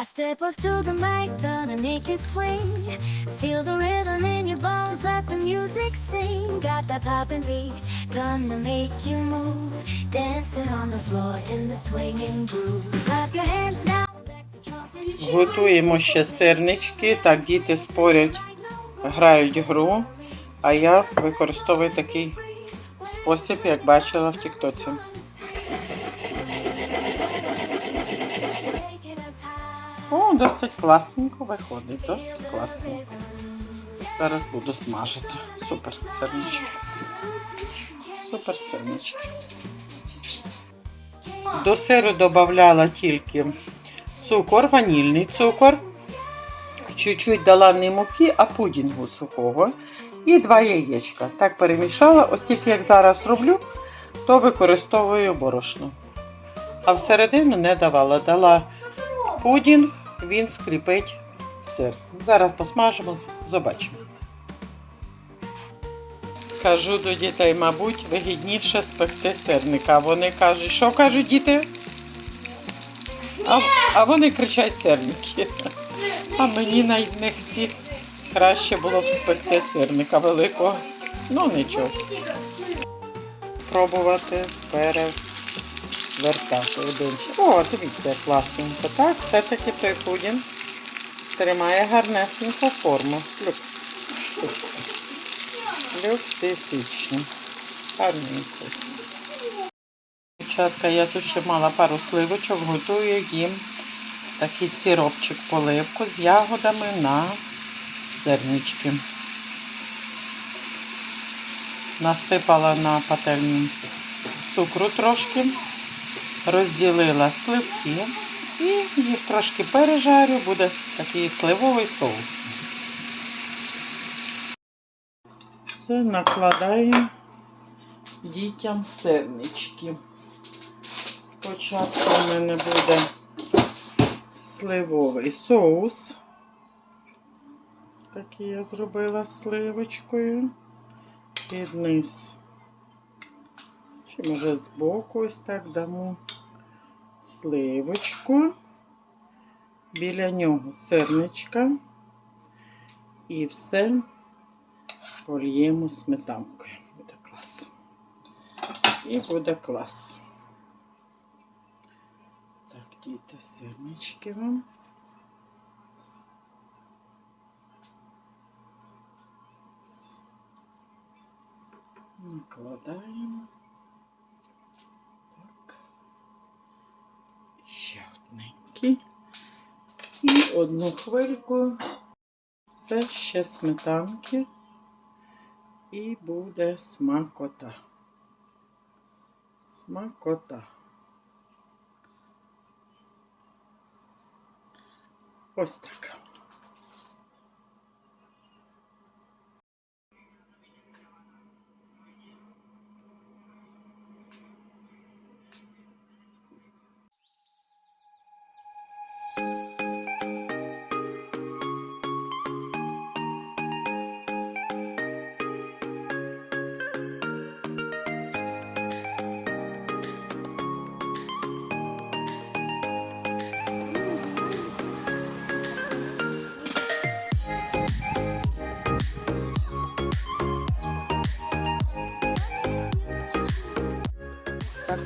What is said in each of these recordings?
I step up to the mic, gonna make it swing. Feel the rhythm in your bones, let the music sing. Got that poppin' beat, gonna make you move. Dancing on the floor in the swinging groove. Clap your hands now, Готуємо ще сирнички. Так, діти спорять, грають гру, а я використовую такий спосіб, як бачила в Тіктоці. Досить класненько виходить, досить класненько. Зараз буду смажити. Супер сирнички. Супер сирнички. До сиру додавала тільки цукор, ванільний цукор. Чуть-чуть дала не муки, а пудінгу сухого. І два яєчка. Так перемішала. Ось тільки як зараз роблю, то використовую борошно. А всередину не давала. Дала пудінг, він скріпить сир. Зараз посмажимо, побачимо. Кажу до дітей, мабуть, вигідніше спекти сирника. Вони кажуть, що кажуть діти? А, а вони кричать сирники. А мені на них всіх краще було б спекти сирника великого. Ну нічого. Пробувати перевертати один. О, дивіться, класненько. Так, все-таки той пудінг тримає гарнесеньку форму. Люкс. Люксифічно. Гарненько. Дівчатка, я тут ще мала пару сливочок, готую їм такий сиропчик поливку з ягодами на сирнички. Насипала на пательню цукру трошки, розділила сливки і їх трошки пережарю, буде такий сливовий соус. Все накладаємо дітям сирнички. Спочатку в мене буде сливовий соус. Такий я зробила сливочкою. Під низ. Чи може збоку ось так дамо сливочку. Біля нього сирничка. І все польємо сметанкою. Буде клас. І буде клас. Так, діти, сирнички вам. Накладаємо. Так. Ще. І одну хвильку. Все ще сметанки. І буде смакота. Смакота. Ось так.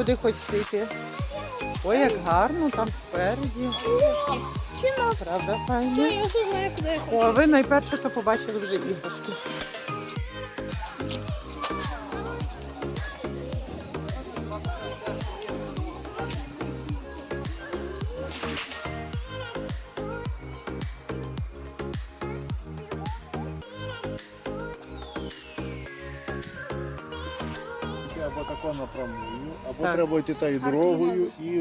Куди хочете йти? Ой, як гарно, там спереді. Правда, файно? О, ви найперше то побачили вже іграшки. Або тако направлення, або Так. треба йти тією дорогою і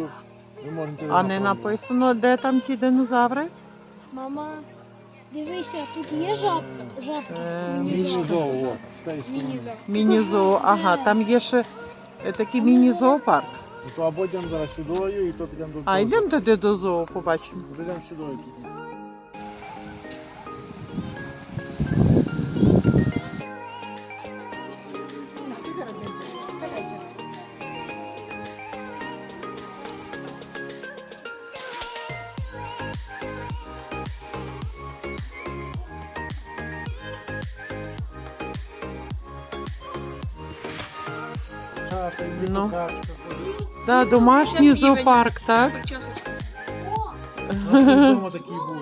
ви можете. А не написано, де там ті динозаври? Мама, дивися, тут є жабка. Жабка. Е, Міні-зоо. Міні-зоо. Ага, там є ще е, такий міні-зоопарк. Ну, То або йдемо зараз сюдою, і то підемо до А йдемо туди до зоо, побачимо. Йдемо сюдою домашній зоопарк, так? Вдома такий був.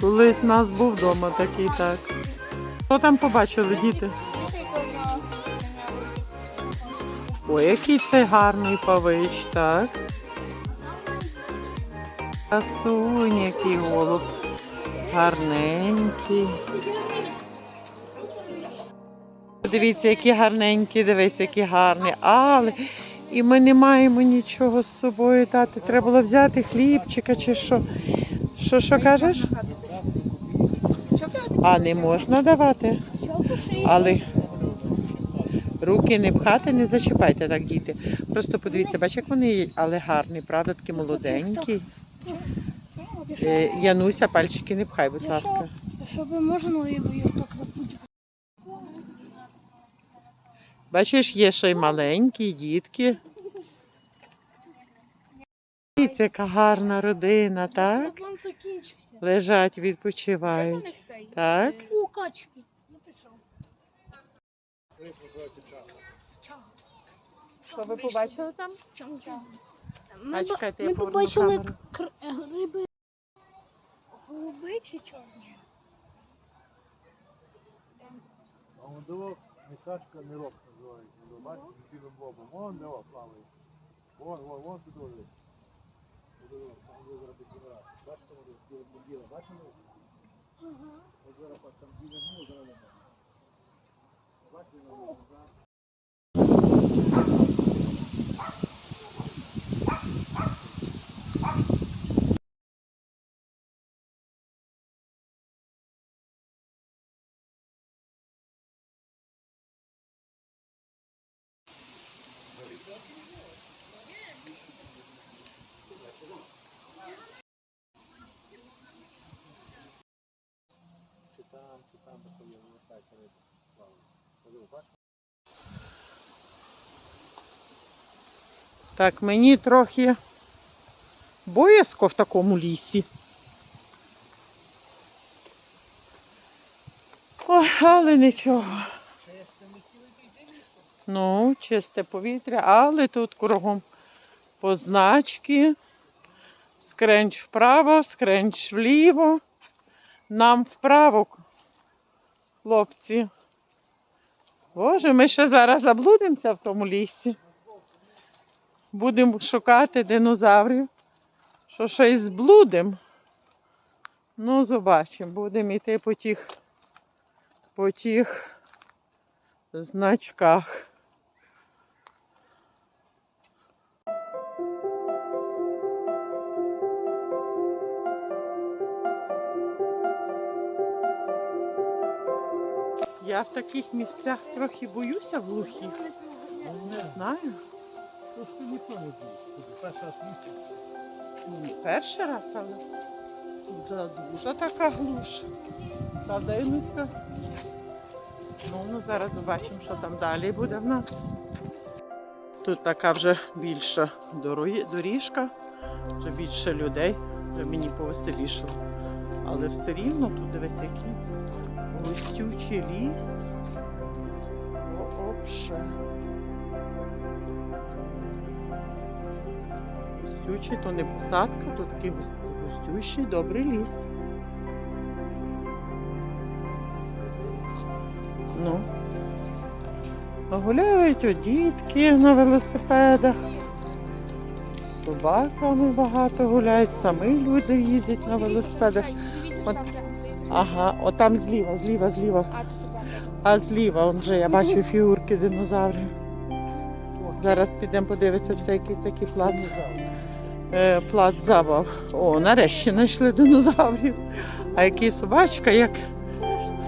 Колись у нас був вдома такий, так. Що там побачили, діти? Ой, який це гарний павич, так? Красунь, який голуб. Гарненький. Дивіться, які гарненькі, дивись, які гарні. Але і ми не маємо нічого з собою дати. Треба було взяти хлібчика чи що. Що, що кажеш? А не можна давати. Але руки не пхати, не зачіпайте так, діти. Просто подивіться, бачите, як вони є, але гарні, правда, такі молоденькі. Е, Януся, пальчики не пхай, будь ласка. Щоб можна її так Бачиш, є ще й маленькі дітки. Дивіться, яка гарна родина, так? Закінчився. Лежать, відпочивають. Так? У качки. Написав. Що ви побачили там? Ми, А, б- ми поверну побачили камеру. кр- е, гриби. Голуби чи чорні? Диво, не качка, не рок називається. Бачите, з білим бобом. Вон диво плаває. Вон, вон, вон туди. Бачите, воно біле, зараз там біле, зараз не бачите. Воно, зараз. Чи там, чи там, де є, вертається риба. Плаває. Подиво, бачите? Так, мені трохи боязко в такому лісі. Ой, але нічого. Ну, чисте повітря, але тут кругом позначки. Скренч вправо, скренч вліво. Нам вправо, хлопці. Боже, ми ще зараз заблудимося в тому лісі. Будемо шукати динозаврів. Що й зблудимо. Ну, побачимо. Будемо йти по тих, по тих значках. Я в таких місцях трохи боюся в глухих. Не знаю. Ніхто не перший раз місце. Перший раз, але тут дуже така глуш. Правда, Інуська? Ну, ну, зараз побачимо, що там далі буде в нас. Тут така вже більша доріжка, вже більше людей, вже мені повеселішало. Але все рівно тут дивись, який густючий ліс. Вообще. Густючий, то не посадка, то такий гус- густющий, добрий ліс. Ну. Гуляють о, дітки на велосипедах. Собаками багато гуляють, самі люди їздять на велосипедах. От. Ага, отам зліва, зліва, зліва. А. А зліва, он вже я бачу фігурки динозаврів. Зараз підемо подивитися, це якийсь такий плац. Е, плац забав. О, нарешті знайшли динозаврів. А який собачка, як,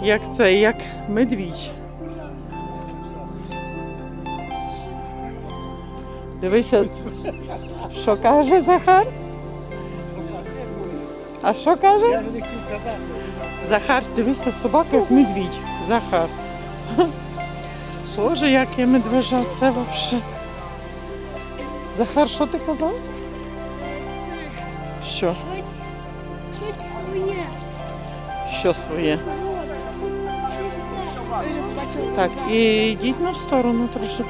як це, як медвідь. Дивися, що каже Захар? А що каже? Я ж не хотів казати. Захар, дивися, собака як медвідь. Захар. Соже, яке медвежа, це взагалі. Захар, що ти казав? Це Що? щось своє. Що своє? Так, і йдіть на сторону трошки.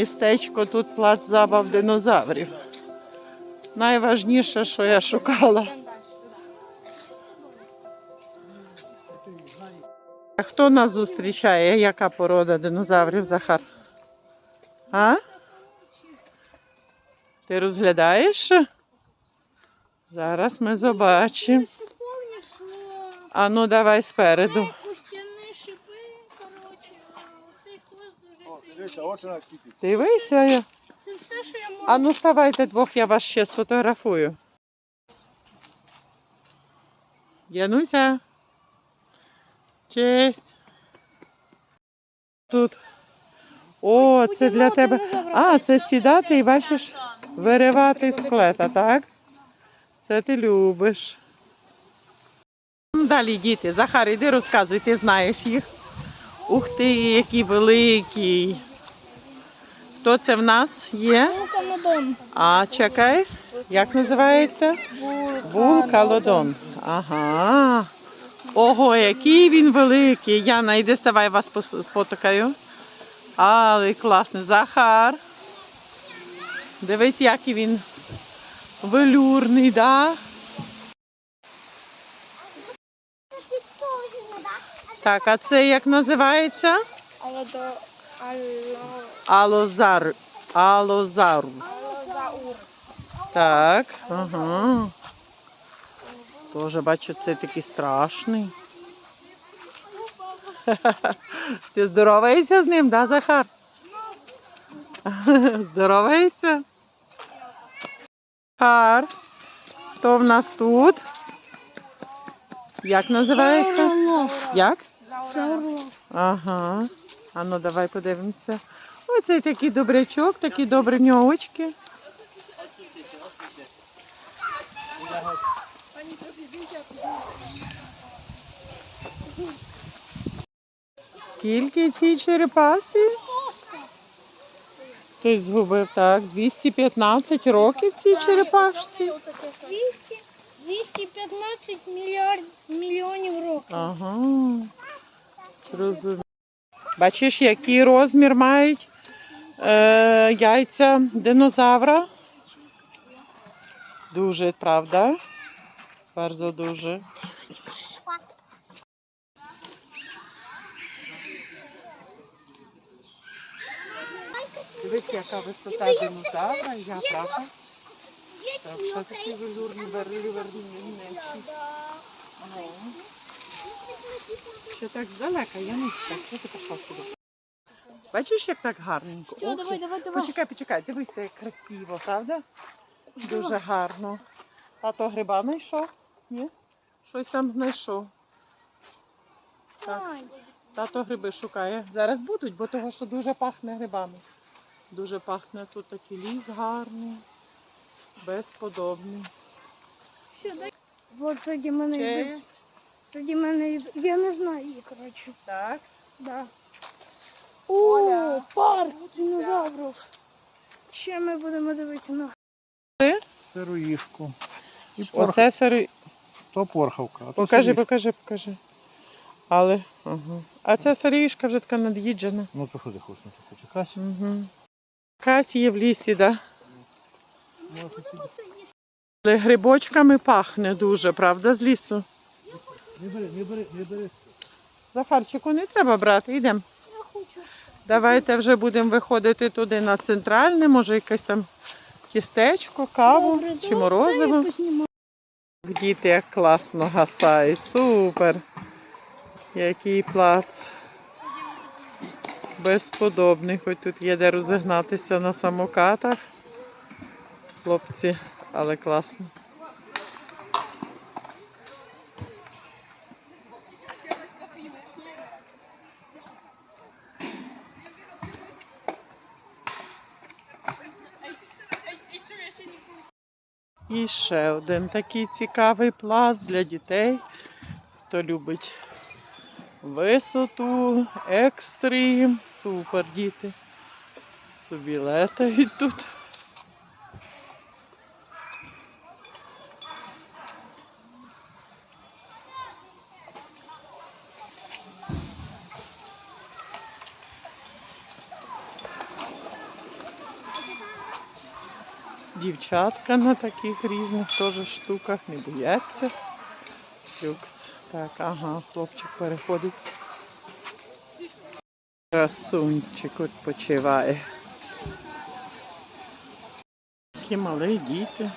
Містечко тут плац забав динозаврів. Найважніше, що я шукала. А хто нас зустрічає? Яка порода динозаврів, Захар? А? Ти розглядаєш? Зараз ми побачимо. А ну давай спереду. костяні шипи, коротше, а цей хвост О, дуже дивися, от вона скільки. Дивися. я- Це все, що я можу. А ну ставайте двох, я вас ще сфотографую. Януся. Честь. Тут. О, це для тебе. А, це сідати і бачиш, виривати з клета, так? Це ти любиш. Ну, Далі діти. Захар, іди розказуй, ти знаєш їх. Ух ти, який великий. Хто це в нас є? Вулканодон. А чекай, як називається? Вулкалодон. Ага. Ого, який він великий. Яна, йди ставай вас сфоткаю. Але класний. Захар. Дивись, який він велюрний, да? Так, а це як називається? Алодо... Ало... Алозар. Алозару. Алозаур. Так, ага. Тоже бачу, це такий страшний. Ти здороваєшся з ним, да, Захар? Здороваєшся? Захар. Хто в нас тут? Як називається? Заурлов. Як? Заурлов. Ага. А ну давай подивимося. Оцей такий добрячок, такі добрі очки. Скільки цій черепасі? Хтось згубив так. 215 років цій черепашці. 200, 215 мільярд, мільйонів років. Ага. Розумію. Бачиш, який розмір мають е, яйця динозавра? Дуже, правда? Bardzo дуже. Дивись, яка висота динозавра, я правда? Так, що такі велюрні верливерні Ну. Ще так здалека, я не так. Ти пішла сюди? Бачиш, як так гарненько? Все, Ох, давай, давай, давай. Почекай, почекай, дивися, як красиво, правда? Дуже гарно. Тато гриба знайшов? Ні? Щось там знайшов. Так. Тато гриби шукає. Зараз будуть, бо того, що дуже пахне грибами. Дуже пахне тут такий ліс гарний, безподобний. Все, дай. Вот сзади мене. Честь. Сзади мене. Я не знаю її, коротше. Так. Да. Оля. О, парк динозаврів. Ще ми будемо дивитися на Сироїшку. І порх... Оце сири. То порхавка, а то Покажи, сироїшка. покажи, покажи. Але. Ага. А ця сирішка вже така над'їджена. Ну то що ти хочеш, ну то хочеш якась? Угу. Кась є в лісі, так. Да? Ну, а. Але грибочками пахне дуже, правда, з лісу. Не бери, не бери, не бери. Захарчику не треба брати, йдемо. Я хочу. Давайте вже будемо виходити туди на центральне, може якесь там тістечко, каву Добре, чи морозиво. Діти як класно гасають, супер. Який плац. Безподобний, хоч тут є де розігнатися на самокатах. Хлопці, але класно. Ще один такий цікавий плац для дітей, хто любить висоту, екстрим. Супер, діти. Собі летають тут. Дівчатка на таких різних теж штуках не бояться. Люкс. Так, ага, хлопчик переходить. Красунчик відпочиває. Такі малі діти.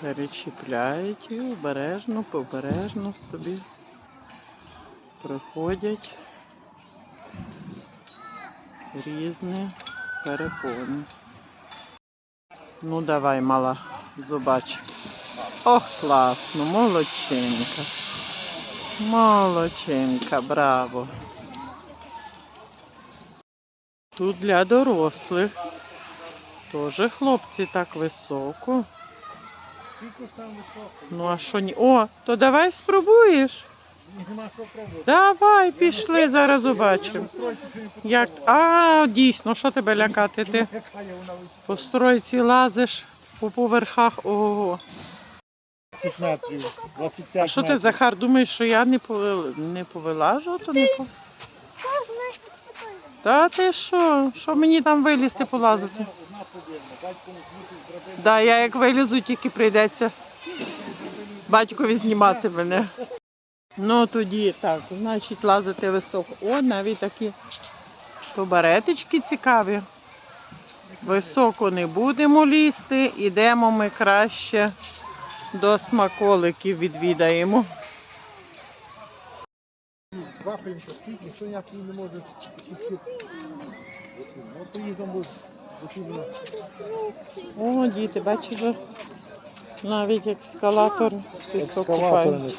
Перечіпляють і обережно, побережно собі проходять різні перепони. Ну давай, мала, зубач. Ох, класно, молодчинка. Молодчинка, браво. Тут для дорослих. Тоже хлопці так високо? Ну а що ні? О, то давай спробуєш. Нема що пробувати. Давай, пішли, зараз побачимо. Як... А, дійсно, що тебе лякати? Ти по стройці лазиш по поверхах. Ого. 20 метрів, 25 А що ти, Захар, думаєш, що я не, повил... не повилажу, то не по... Та ти що? Що мені там вилізти полазити? Одна подібна, батько мусить зробити. Да, я як вилізу, тільки прийдеться батькові знімати мене. Ну тоді так, значить лазити високо. О, навіть такі побареточки цікаві. Високо не будемо лізти, ідемо ми краще до смаколиків відвідаємо. Вафлінка стоїть, ніхто ніяк не може. О, діти, бачиш, навіть екскалатор пісок купають.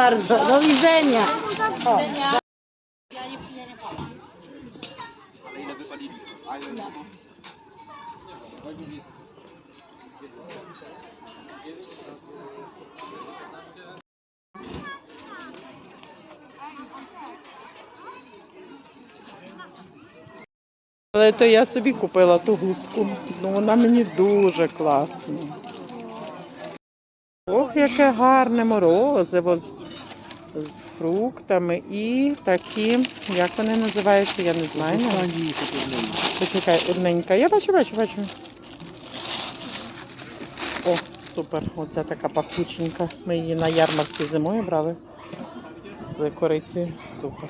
Bardzo. Do widzenia. Але то я собі купила ту гуску. Ну вона мені дуже класна. Ох, яке гарне морозиво з, фруктами і такі, як вони називаються, я не знаю. Почекай, одненька. Я бачу, бачу, бачу. О, супер. Оце така пахученька. Ми її на ярмарці зимою брали з корицею. Супер.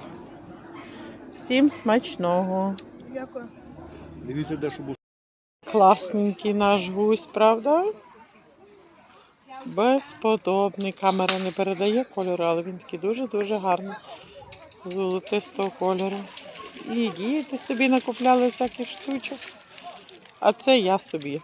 Всім смачного. Дякую. Дивіться, де що буде. Класненький наш гусь, правда? Безподобний. Камера не передає кольору, але він такий дуже-дуже гарний. Золотистого кольору. І діти собі накупляли всяких штучок. А це я собі.